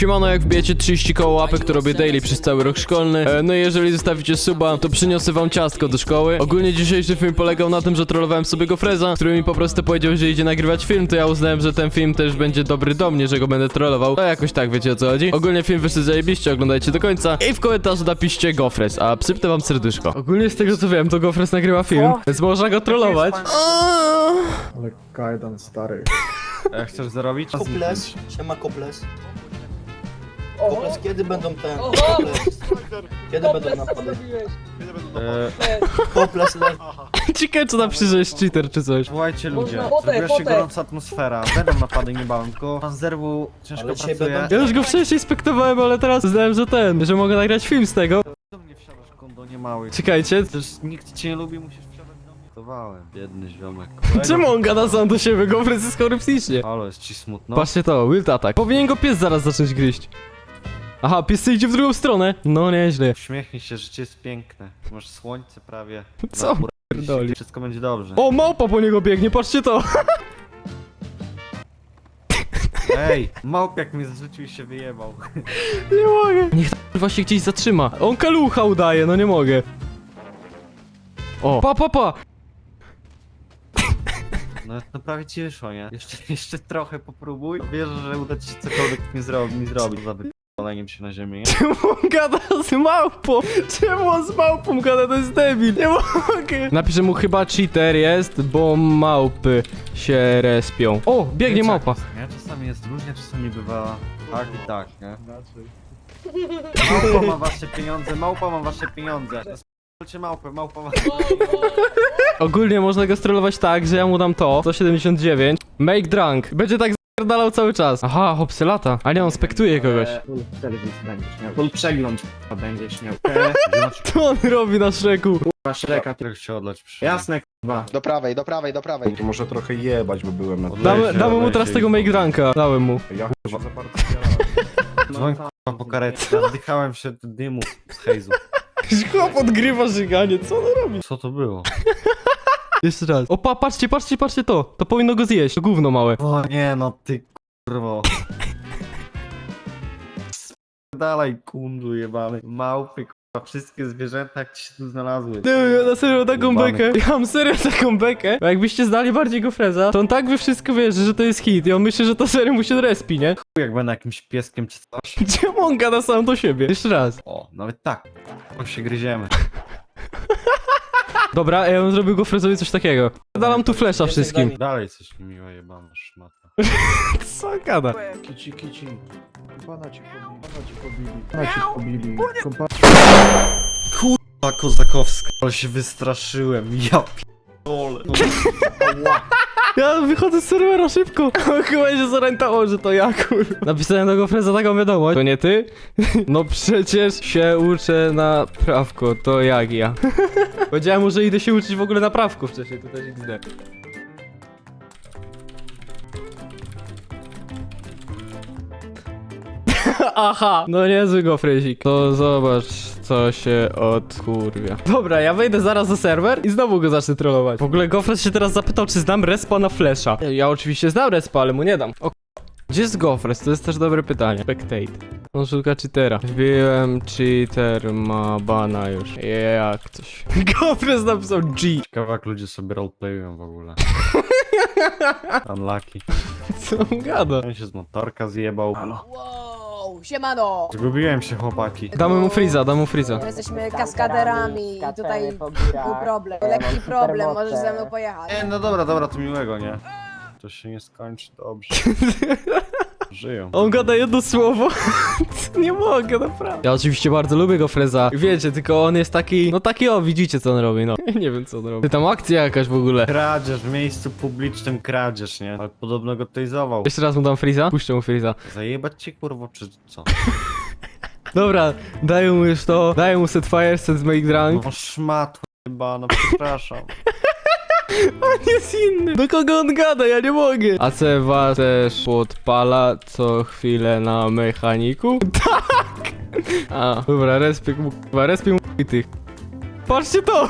Siemano, jak wbijecie 30 koło łapek, to robię daily przez cały rok szkolny. E, no i jeżeli zostawicie suba, to przyniosę wam ciastko do szkoły. Ogólnie dzisiejszy film polegał na tym, że trollowałem sobie go Freza, który mi po prostu powiedział, że idzie nagrywać film, to ja uznałem, że ten film też będzie dobry do mnie, że go będę trollował. To jakoś tak, wiecie o co chodzi. Ogólnie film wyszedł zajebiście, oglądajcie do końca i w komentarzu napiszcie Gofres, a przypnę wam serduszko. Ogólnie z tego co wiem, to Gofres nagrywa film, więc można go trollować. Ale kajdan stary. E, chcesz zarobić? Koples, siema Koples. Koples, kiedy będą te... Koples, kiedy będą napady? E, Koples, le... Ciekawe czy napisze, że jest cheater czy coś. słuchajcie ludzie, potem, zrobiła się gorąca atmosfera. Będą napady niebawem, tylko pan zerwu ciężko Ale dzisiaj pracuje. będą- Ja już go wcześniej spektowałem, ale teraz uznałem, że ten, że mogę nagrać film z tego. Do mnie wsiadasz kondo nie mały. Czekajcie, Też nikt cię nie lubi, musisz wsiadać do mnie. Towałem, biedny ziomek. czemu on gada sam do siebie? Gofres jest chory psychicznie. Halo, jest ci smutno? Patrzcie to, wild attack. Powinien go pies zaraz zacząć gryźć. Aha, pies idzie w drugą stronę. No nieźle. Uśmiechnij się, życie jest piękne. Masz słońce prawie. Co pierdoli? Wszystko będzie dobrze. O, małpa po niego biegnie, patrzcie to. Ej, małpiak mnie zrzucił i się wyjebał. Nie mogę. Niech ta się gdzieś zatrzyma. On kalucha udaje, no nie mogę. O, pa, pa, pa. No, no prawie ci wyszło, nie? Jeszcze, jeszcze trochę popróbuj. Wierzę, że uda ci się cokolwiek mi, zro mi zrobić. Za wypaleniem się na ziemię? Czemu on gada z małpą? Czemu on z małpą gada? To jest debil. Nie mogę. Napiszę mu chyba cheater jest, bo małpy się respią. O, biegnie Wiecie, małpa. Nie? Czasami jest różnie, czasami bywa tak i tak, nie? Małpa ma wasze pieniądze, małpa ma wasze pieniądze. Spolcie małpę, małpa ma... Ogólnie można go strollować tak, że ja mu dam to, 179, make drunk, będzie tak zapierdalał cały czas. Aha, hopsy lata, a nie, on spektuje kogoś. Full telewizji będziesz miał. Full przegląd będziesz miał. Co on robi na szreku? Kurwa Shreka, ty... Jak się odlać przy... Jasne kurwa. Do prawej, do prawej, do prawej. To może trochę jebać, bo byłem na Odlej Damy, się, damy mu teraz się tego make drunka, dałem mu. Ja chyba za bardzo jarałem. Dzwoń k***a po karetce. Ja Zdychałem się od dymu z hejzu. Chłop odgrywa żyganie, co on robi? Co to było? Jeszcze raz. O, pa, patrzcie, patrzcie, patrzcie to. To powinno go zjeść, to gówno małe. O nie no, ty kurwo. Dalej kundu jebany. Małpy kurwa, wszystkie zwierzęta jak ci się tu znalazły. Wiem, ja na serio taką Jebany. bekę. Ja mam serio taką bekę. Bo jakbyście znali bardziej go Freza, to on tak wy wszystko wierzy, że to jest hit. I on myśli, że to serio mu się respi, nie? Chuj, Jak będę jakimś pieskiem czy coś. Czemu on gada sam do siebie? Jeszcze raz. O, nawet tak. O się gryziemy. Dobra, ja bym zrobił go Frezowi coś takiego. Dalam tu flesza wszystkim. Dalej coś niemiła jebana szmata. Co gada? Kici, kici. Pana ci pobili. Pana ci pobili. Pana ci pobili. Kompa... A Kozakowska. Ale się wystraszyłem. Ja p***ole. Ja wychodzę z serwera szybko. Chyba się zorientował, że to ja, kur... Napisałem do go Freza taką wiadomość. To nie ty? No przecież się uczę na prawko, to jak ja. Powiedziałem mu, że idę się uczyć w ogóle na prawku wcześniej, to też XD. Aha, no niezły go Frezik. To zobacz, co się odkurwia. Dobra, ja wejdę zaraz na serwer i znowu go zacznę trollować. W ogóle Gofres się teraz zapytał, czy znam respa na flesza. Ja oczywiście znam respa, ale mu nie dam. O, gdzie jest Gofres? To jest też dobre pytanie. Spectate. On szuka cheatera. Wbiłem cheater, ma bana już. Jak coś. Gofres napisał G. Ciekawe jak ludzie sobie roleplayują w ogóle. Unlucky. Co on gada? On się z motorka zjebał. Wow, siemano! Zgubiłem się chłopaki. Damy mu Freeza, damy mu Freeza. My jesteśmy kaskaderami i tutaj był problem, lekki problem, możesz ze mną pojechać. E, no dobra, dobra, to miłego, nie? To się nie skończy dobrze. Żyją. On gada jedno słowo. nie mogę, naprawdę. Ja oczywiście bardzo lubię go Freza. Wiecie, tylko on jest taki. No taki o, widzicie co on robi, no. nie wiem co on robi. Ty tam akcja jakaś w ogóle. Kradzież, w miejscu publicznym kradzież, nie? Ale podobno go tejzował. Jeszcze raz mu dam Freeza? Puszczę mu Freeza. Zajebać cię kurwo, czy co? Dobra, daję mu już to. Daję mu set fire, set make drunk. No szmat chyba, no przepraszam. On jest inny. Do kogo on gada? Ja nie mogę. A Cewa też podpala co chwilę na mechaniku? Tak! A, dobra, respik mu, chyba respik mu i tych. Patrzcie to!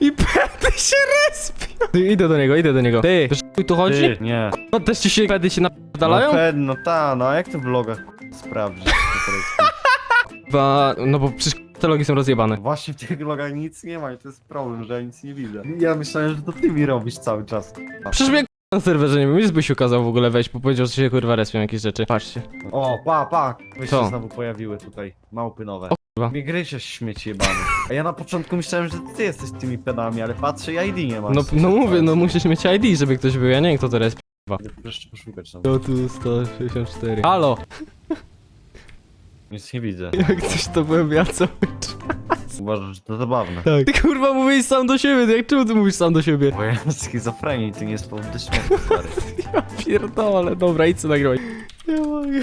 I pewnie się respi! Ty, idę do niego, idę do niego. Ty, wiesz chuj tu chodzi? Ty, nie. No też ci się pedy się napadalają? No, pewnie, no ta, no a jak to w vlogach to jest- Chyba, no bo przecież te logi są rozjebane. Właśnie w tych vlogach nic nie ma i to jest problem, że ja nic nie widzę. Ja myślałem, że to ty mi robisz cały czas. Przecież mnie na serwerze nie wiem, nic byś ukazał w ogóle wejść, bo powiedział, że się kurwa respią jakieś rzeczy. Patrzcie. O, pa, pa! My Co? się znowu pojawiły tutaj, małpy nowe. O kurwa. Mnie gryzie śmieci jebany. A ja na początku myślałem, że ty jesteś tymi pedami, ale patrzę i ID nie ma. No, no mówię, no musisz mieć ID, żeby ktoś był, ja nie wiem kto to respi. Jeszcze poszukać tam. To tu 164. Halo! Nic nie widzę. Jak coś to byłem ja cały Uważam, że to zabawne. Tak. Ty kurwa mówisz sam do siebie, jak czemu ty mówisz sam do siebie? Bo ja mam schizofrenię i ty nie jest powód do śmiechu, stary. Ja pierdolę, dobra, idź co nagrywaj. Nie mogę.